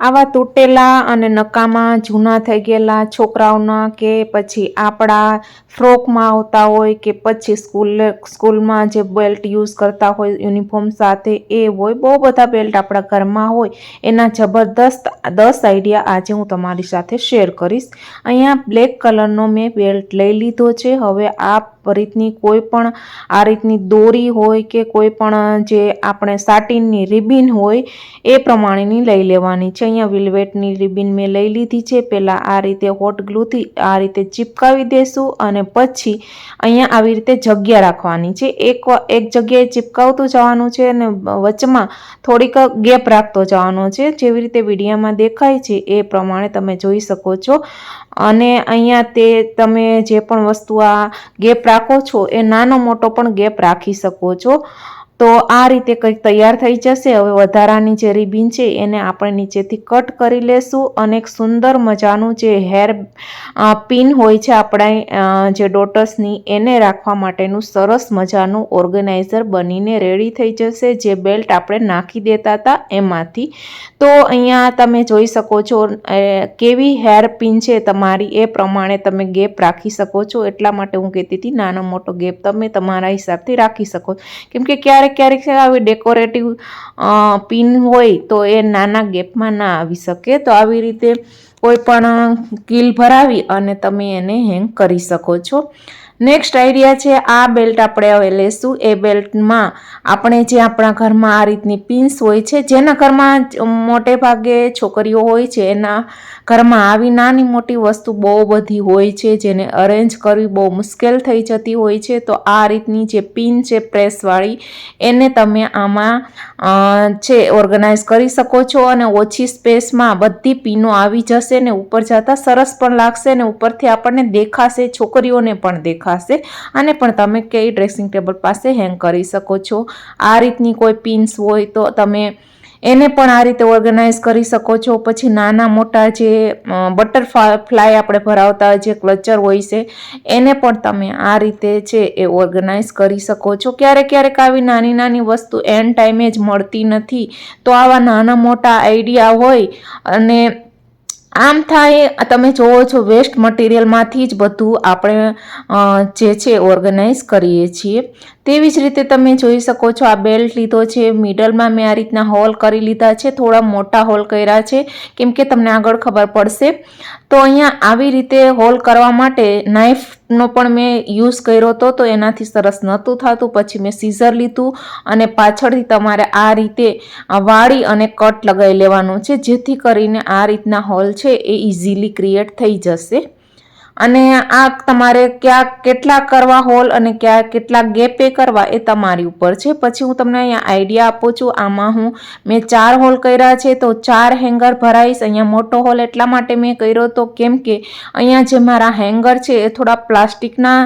આવા તૂટેલા અને નકામા જૂના થઈ ગયેલા છોકરાઓના કે પછી આપણા ફ્રોકમાં આવતા હોય કે પછી સ્કૂલ, સ્કૂલમાં જે બેલ્ટ યુઝ કરતા હોય, યુનિફોર્મ સાથે એ હોય, બહુ બધા બેલ્ટ આપણા ઘરમાં હોય, એના જબરદસ્ત દસ આઈડિયા આજે હું તમારી સાથે શેર કરીશ. અહીંયા બ્લેક કલરનો મેં બેલ્ટ લઈ લીધો છે. હવે આ રીતની કોઈ પણ આ રીતની દોરી હોય કે કોઈ પણ જે આપણે સાટીનની રિબિન હોય, એ પ્રમાણેની લઈ લેવાની છે. અહીંયા વિલ્વેટની રિબિન મેં લઈ લીધી છે. પહેલાં આ રીતે હોટ ગ્લુથી, આ રીતે ચિપકાવી દેશું અને પછી અહીંયા આવી રીતે જગ્યા રાખવાની છે. એક એક જગ્યાએ ચિપકાવતું જવાનું છે અને વચમાં થોડીક ગેપ રાખતો જવાનો છે. જેવી રીતે વિડીયામાં દેખાય છે, એ પ્રમાણે તમે જોઈ શકો છો. અને અહીંયા તે તમે જે પણ વસ્તુ આ ગેપ રાખો છો, એ નાનો મોટો પણ ગેપ રાખી શકો છો. તો આ રીતે કંઈક તૈયાર થઈ જશે. હવે વધારાની જે રિબિન છે એને આપણે નીચેથી કટ કરી લેશું અને એક સુંદર મજાનું જે હેર પિન હોય છે આપણા જે ડોટર્સની, એને રાખવા માટેનું સરસ મજાનું ઓર્ગેનાઇઝર બનીને રેડી થઈ જશે. જે બેલ્ટ આપણે નાખી દેતા હતા એમાંથી. તો અહીંયા તમે જોઈ શકો છો કેવી હેર પિન છે તમારી એ પ્રમાણે તમે ગેપ રાખી શકો છો. એટલા માટે હું કહેતી હતી, નાનો મોટો ગેપ તમે તમારા હિસાબથી રાખી શકો. કેમ કે ક્યારેક ક્યારેક ક્યારેક આવી ડેકોરેટિવ પિન હોય તો એ નાના ગેપમાં ના આવી શકે. તો આવી રીતે કોઈ પણ કીલ ભરાવી અને તમે એને હેંગ કરી શકો છો. નેક્સ્ટ આઈડિયા છે, આ બેલ્ટ આપણે હવે લેશું. એ બેલ્ટમાં આપણે જે આપણા ઘરમાં આ રીતની પિન્સ હોય છે, જેના ઘરમાં મોટે ભાગે છોકરીઓ હોય છે, એના ઘરમાં આવી નાની મોટી વસ્તુ બહુ બધી હોય છે, જેને અરેન્જ કરવી બહુ મુશ્કેલ થઈ જતી હોય છે, તો આ રીતની જે પિન છે પ્રેસવાળી એને તમે આમાં છે ઓર્ગેનાઇઝ કરી શકો છો અને ઓછી સ્પેસમાં બધી પીનો આવી જશે ને ઉપર જતાં સરસ પણ લાગશે ને ઉપરથી આપણને દેખાશે, છોકરીઓને પણ દેખાશે. દેખાશે આને પણ તમે કઈ ડ્રેસિંગ ટેબલ પાસે હેંગ કરી શકો છો. આ રીતની કોઈ પિન્સ હોય તો તમે એને પણ આ રીતે ઓર્ગેનાઇઝ કરી શકો છો. પછી નાના મોટા જે બટરફ્લાય આપણે ભરાવતા જે ક્લચર હોય છે, એને પણ તમે આ રીતે છે એ ઓર્ગેનાઇઝ કરી શકો છો. ક્યારેક ક્યારેક આવી નાની નાની વસ્તુ એન્ડ ટાઈમે જ મળતી નથી. તો આવા નાના મોટા આઈડિયા હોય અને આમ થાય, તમે જોવો છો વેસ્ટ મટીરિયલમાંથી જ બધું આપણે જે છે ઓર્ગેનાઇઝ કરીએ છીએ. તેવી જ રીતે તમે જોઈ શકો છો આ બેલ્ટ લીધો છે. મિડલમાં મેં આ રીતના હોલ કરી લીધા છે. થોડા મોટા હોલ કર્યા છે. કેમ કે તમને આગળ ખબર પડશે. તો અહીંયા આવી રીતે હોલ કરવા માટે નાઇફનો પણ મેં યુઝ કર્યો હતો. તો એનાથી સરસ નહોતું થતું. પછી મેં સીઝર લીધું અને પાછળથી તમારે આ રીતે વાળી અને કટ લગાવી લેવાનું છે. જેથી કરીને આ રીતના હોલ છે એ ઇઝીલી ક્રિએટ થઈ જશે. અને આ તમારે ક્યાં કેટલા કરવા હોલ અને ક્યાં કેટલા ગેપે કરવા એ તમારી ઉપર છે. પછી હું તમને અહીંયા આઈડિયા આપું છું. આમાં હું મેં ચાર હોલ કર્યા છે. તો ચાર હેંગર ભરાઈશ. અહીંયા મોટો હોલ એટલા માટે મેં કર્યો તો કેમ કે અહીંયા જે મારા હેંગર છે એ થોડા પ્લાસ્ટિકના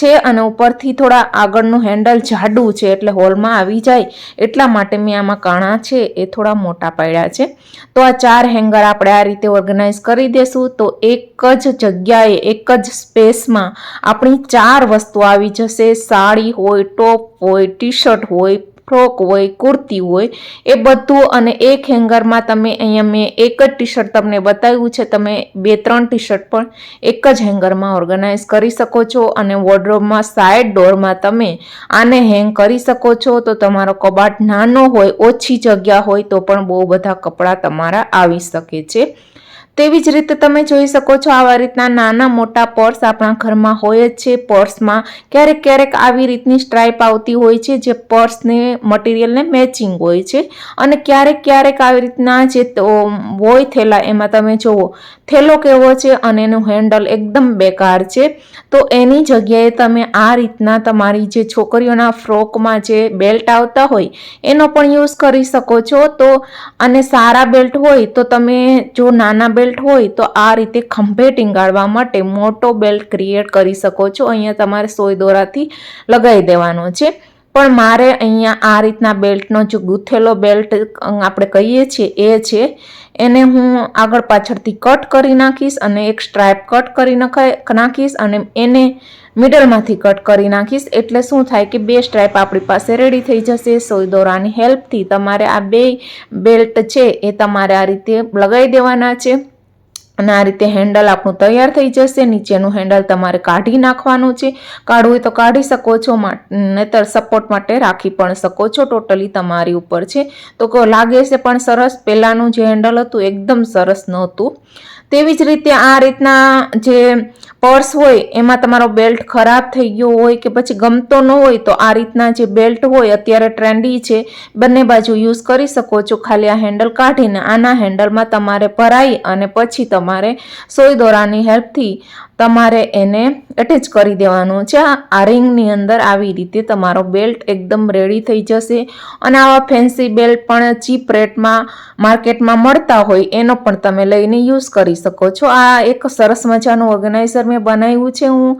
છે અને ઉપરથી થોડા આગળનું હેન્ડલ જાડું છે એટલે હોલમાં આવી જાય. એટલા માટે મેં આમાં કાણા છે એ થોડા મોટા પડ્યા છે. તો આ ચાર હેંગર આપણે આ રીતે ઓર્ગેનાઇઝ કરી દેશું. તો એક જ જગ્યા જગ્યાએ એક જ સ્પેસમાં આપણી ચાર વસ્તુ આવી જશે. સાડી હોય, ટોપ હોય ટી શર્ટ હોય, ફ્રોક હોય, કુર્તી હોય, એ બધું અને એક હેંગરમાં તમે અહીંયા મેં એક જ ટી શર્ટ તમને બતાવ્યું છે. તમે બે, ત્રણ ટી શર્ટ પણ એક જ હેંગરમાં ઓર્ગેનાઇઝ કરી શકો છો અને વોર્ડરોબમાં સાઈડ ડોરમાં તમે આને હેંગ કરી શકો છો. તો તમારો કબાટ નાનો હોય, ઓછી જગ્યા હોય, તો પણ બહુ બધા કપડાં તમારા આવી શકે છે. તેવી જ રીતે તમે જોઈ શકો છો આવા રીતના નાના મોટા પર્સ આપણા ઘરમાં હોય જ છે. પર્સમાં ક્યારેક ક્યારેક આવી રીતની સ્ટ્રાઇપ આવતી હોય છે જે પર્સને, મટીરિયલને મેચિંગ હોય છે. અને ક્યારેક ક્યારેક આવી રીતના જે હોય થેલા, એમાં તમે જુઓ થેલો કેવો છે અને એનું હેન્ડલ એકદમ બેકાર છે. તો એની જગ્યાએ તમે આ રીતના તમારી જે છોકરીઓના ફ્રોકમાં જે બેલ્ટ આવતા હોય, એનો પણ યુઝ કરી શકો છો. તો અને સારા બેલ્ટ હોય તો તમે જો નાના બેલ્ટ હોય તો આ રીતે ખંભે ટીંગાડવા માટે મોટો બેલ્ટ ક્રિએટ કરી શકો છો. અહીંયા તમારે સોય દોરાથી લગાવી દેવાનો છે. પણ મારે અહીંયા આ રીતના બેલ્ટનો જે ગૂંથેલો બેલ્ટ આપણે કહીએ છીએ, એ છે. એને હું આગળ પાછળથી કટ કરી નાખીશ અને એક સ્ટ્રાઇપ કટ કરી નાખીશ અને એને મિડલમાંથી કટ કરી નાખીશ. એટલે શું થાય કે બે સ્ટ્રાઇપ આપણી પાસે રેડી થઈ જશે. સોય દોરાની હેલ્પથી તમારે આ બે બેલ્ટ છે એ તમારે આ રીતે લગાવી દેવાના છે. અને આ રીતે હેન્ડલ આપણું તૈયાર થઈ જશે. નીચેનું હેન્ડલ તમારે કાઢી નાખવાનું છે. કાઢવું હોય તો કાઢી શકો છો નહીતર સપોર્ટ માટે રાખી પણ શકો છો. ટોટલી તમારી ઉપર છે. તો લાગે છે પણ સરસ, પહેલાંનું જે હેન્ડલ હતું, એકદમ સરસ નહોતું. તેવી જ રીતે આ રીતના જે પર્સ હોય, એમાં તમારો બેલ્ટ ખરાબ થઈ ગયો હોય કે પછી ગમતો ન હોય, તો આ રીતના જે બેલ્ટ હોય અત્યારે ટ્રેન્ડી છે, બંને બાજુ યુઝ કરી શકો છો. ખાલી આ હેન્ડલ કાઢીને આના હેન્ડલમાં તમારે ભરાઈ અને પછી તમારે સોય દોરાની હેલ્પથી તમારે એને એટેચ કરી દેવાનું છે. આ રિંગની અંદર આવી રીતે તમારો બેલ્ટ એકદમ રેડી થઈ જશે. અને આવા ફેન્સી બેલ્ટ પણ ચીપ રેટમાં માર્કેટમાં મળતા હોય, એનો પણ તમે લઈને યુઝ કરી શકો છો. આ એક સરસ મજાનું ઓર્ગેનાઇઝર મેં બનાવ્યું છે. હું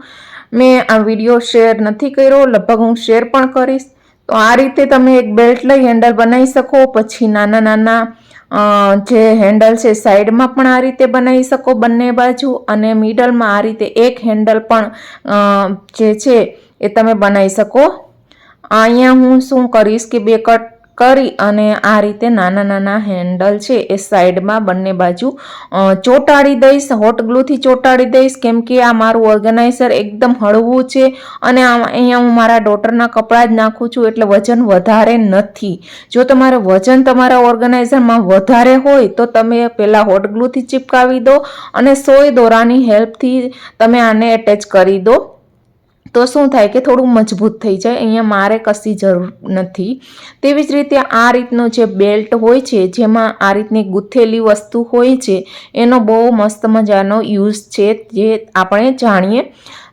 મેં આ વીડિયો શેર નથી કર્યો. લગભગ હું શેર પણ કરીશ. તો આ રીતે તમે એક બેલ્ટ લઈ હેન્ડલ બનાવી શકો. પછી નાના નાના જે હેન્ડલ છે સાઈડમાં પણ આ રીતે બનાવી શકો બંને બાજુ અને મિડલમાં આ રીતે એક હેન્ડલ પણ જે છે એ તમે બનાવી શકો. અહીંયા હું શું કરીશ કે બે કટ કરી અને આ રીતે નાના નાના હેન્ડલ છે એ સાઈડમાં બંને બાજુ ચોંટાડી દઈશ હોટ ગ્લુથી ચોંટાડી દઈશ, કેમ કે આ મારું ઓર્ગેનાઇઝર એકદમ હળવું છે અને અહીંયા હું મારા ડોટરના કપડાં જ નાખું છું એટલે વજન વધારે નથી. જો તમારે વજન તમારા ઓર્ગેનાઇઝરમાં વધારે હોય તો તમે પહેલાં હોટ ગ્લુથી ચિપકાવી દો અને સોય દોરાની હેલ્પથી તમે આને એટેચ કરી દો. તો શું થાય કે થોડું મજબૂત થઈ જાય, અહીંયા મારે કશી જરૂર નથી. તેવી જ રીતે આ રીતનો જે બેલ્ટ હોય છે, જેમાં આ રીતની ગૂંથેલી વસ્તુ હોય છે, એનો બહુ મસ્ત મજાનો યુઝ છે, જે આપણે જાણીએ.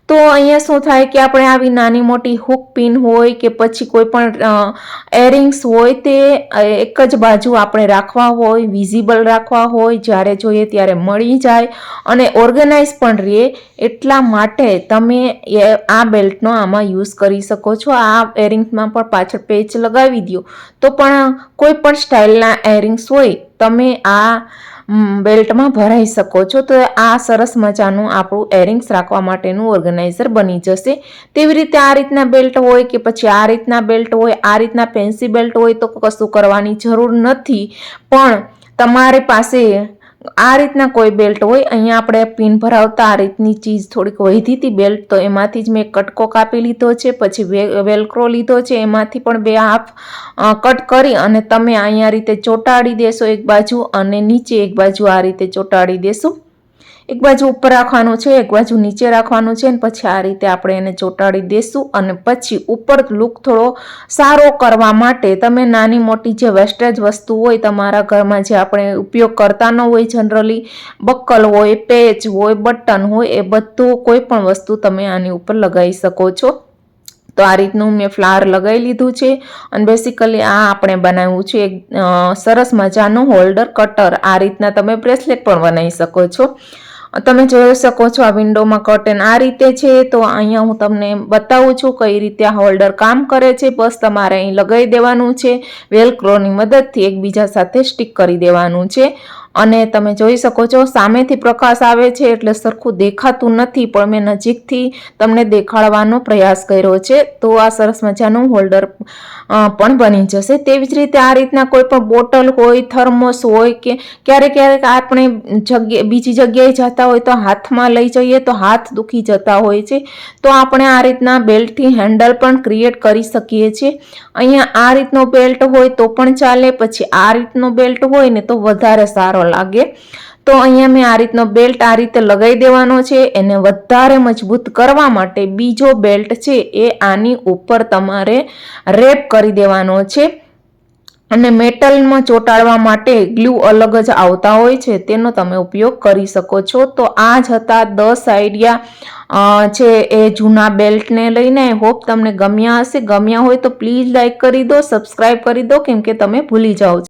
તો અહીંયા શું થાય કે આપણે આવી નાની મોટી હુક પિન હોય કે પછી કોઈ પણ એરિંગ્સ હોય તે એક જ બાજુ આપણે રાખવા હોય વિઝિબલ રાખવા હોય, જ્યારે જોઈએ ત્યારે મળી જાય અને ઓર્ગેનાઇઝ પણ રહે એટલા માટે તમે આ બેલ્ટનો આમાં યુઝ કરી શકો છો. આ એરિંગ્સમાં પણ પાછળ પેચ લગાવી દો તો પણ કોઈ પણ સ્ટાઇલના એરિંગ્સ હોય, તમે આ બેલ્ટમાં ભરાઈ શકો છો. તો આ સરસ મજાનું આપણું એરિંગ્સ રાખવા માટેનું ઓર્ગેનાઇઝર બની જશે. તેવી રીતે આ રીતના બેલ્ટ હોય કે પછી આ રીતના બેલ્ટ હોય, આ રીતના ફેન્સી બેલ્ટ હોય તો કશું કરવાની જરૂર નથી. પણ તમારી પાસે આ રીતના કોઈ બેલ્ટ હોય, અહીંયા આપણે પિન ભરાવતા આ રીતની ચીજ થોડીક વધી હતી બેલ્ટ તો એમાંથી જ મેં કટકો કાપી લીધો છે, પછી વેલક્રો લીધો છે, એમાંથી પણ બે હાફ કટ કરી અને તમે અહીંયા રીતે ચોંટાડી દેશો એક બાજુ અને નીચે એક બાજુ આ રીતે ચોંટાડી દેશો. એક બાજુ ઉપર રાખવાનું છે, એક બાજુ નીચે રાખવાનું છે અને પછી આ રીતે આપણે એને ચોંટાડી દેશું અને પછી ઉપર લુક થોડો સારો કરવા માટે તમે નાની મોટી જે વેસ્ટેજ વસ્તુ હોય તમારા ઘરમાં જે આપણે ઉપયોગ કરતા ન હોય જનરલી બક્કલ હોય પેચ હોય બટન હોય, એ બધું કોઈ પણ વસ્તુ તમે આની ઉપર લગાવી શકો છો. તો આ રીતનું મેં ફ્લાવર લગાવી લીધું છે અને બેસિકલી આ આપણે બનાવ્યું છે એક સરસ મજાનું હોલ્ડર કટર આ રીતના તમે બ્રેસલેટ પણ બનાવી શકો છો. તમે જોઈ શકો છો આ વિન્ડોમાં કર્ટેન આ રીતે છે, તો અહીંયા હું તમને બતાવું છું કઈ રીતે આ હોલ્ડર કામ કરે છે. બસ તમારે અહીં લગાવી દેવાનું છે. વેલક્રોની મદદથી એકબીજા સાથે સ્ટીક કરી દેવાનું છે. અને તમે જોઈ શકો છો, સામેથી પ્રકાશ આવે છે એટલે સરખું દેખાતું નથી, પણ મેં નજીકથી તમને દેખાડવાનો પ્રયાસ કર્યો છે. તો આ સરસ મજાનું હોલ્ડર પણ બની જશે. તેવી જ રીતે આ રીતના કોઈ પણ બોટલ હોય, થર્મોસ હોય કે ક્યારેક ક્યારેક આપણે જગ્યા, બીજી જગ્યાએ જતા હોય તો હાથમાં લઈ જઈએ તો હાથ દુખી જતા હોય છે. તો આપણે આ રીતના બેલ્ટથી હેન્ડલ પણ ક્રિએટ કરી શકીએ છીએ. અહીંયા આ રીતનો બેલ્ટ હોય તો પણ ચાલે, પછી આ રીતનો બેલ્ટ હોય ને તો વધારે સારો લાગે. તો અહીંયા મેં આ રીતનો બેલ્ટ આ રીતે લગાવી દેવાનો છે. એને વધારે મજબૂત કરવા માટે બીજો બેલ્ટ છે એ આની ઉપર તમારે રેપ કરી દેવાનો છે. અને મેટલમાં ચોંટાડવા માટે ગ્લુ અલગ જ આવતા હોય છે. તેનો તમે ઉપયોગ કરી શકો છો. તો આ જ હતા દસ આઈડિયા છે એ જૂના બેલ્ટને લઈને. આઈ હોપ તમને ગમ્યા હશે. ગમ્યા હોય તો પ્લીઝ લાઇક કરી દો સબસ્ક્રાઈબ કરી દો. કેમ કે તમે ભૂલી જાઓ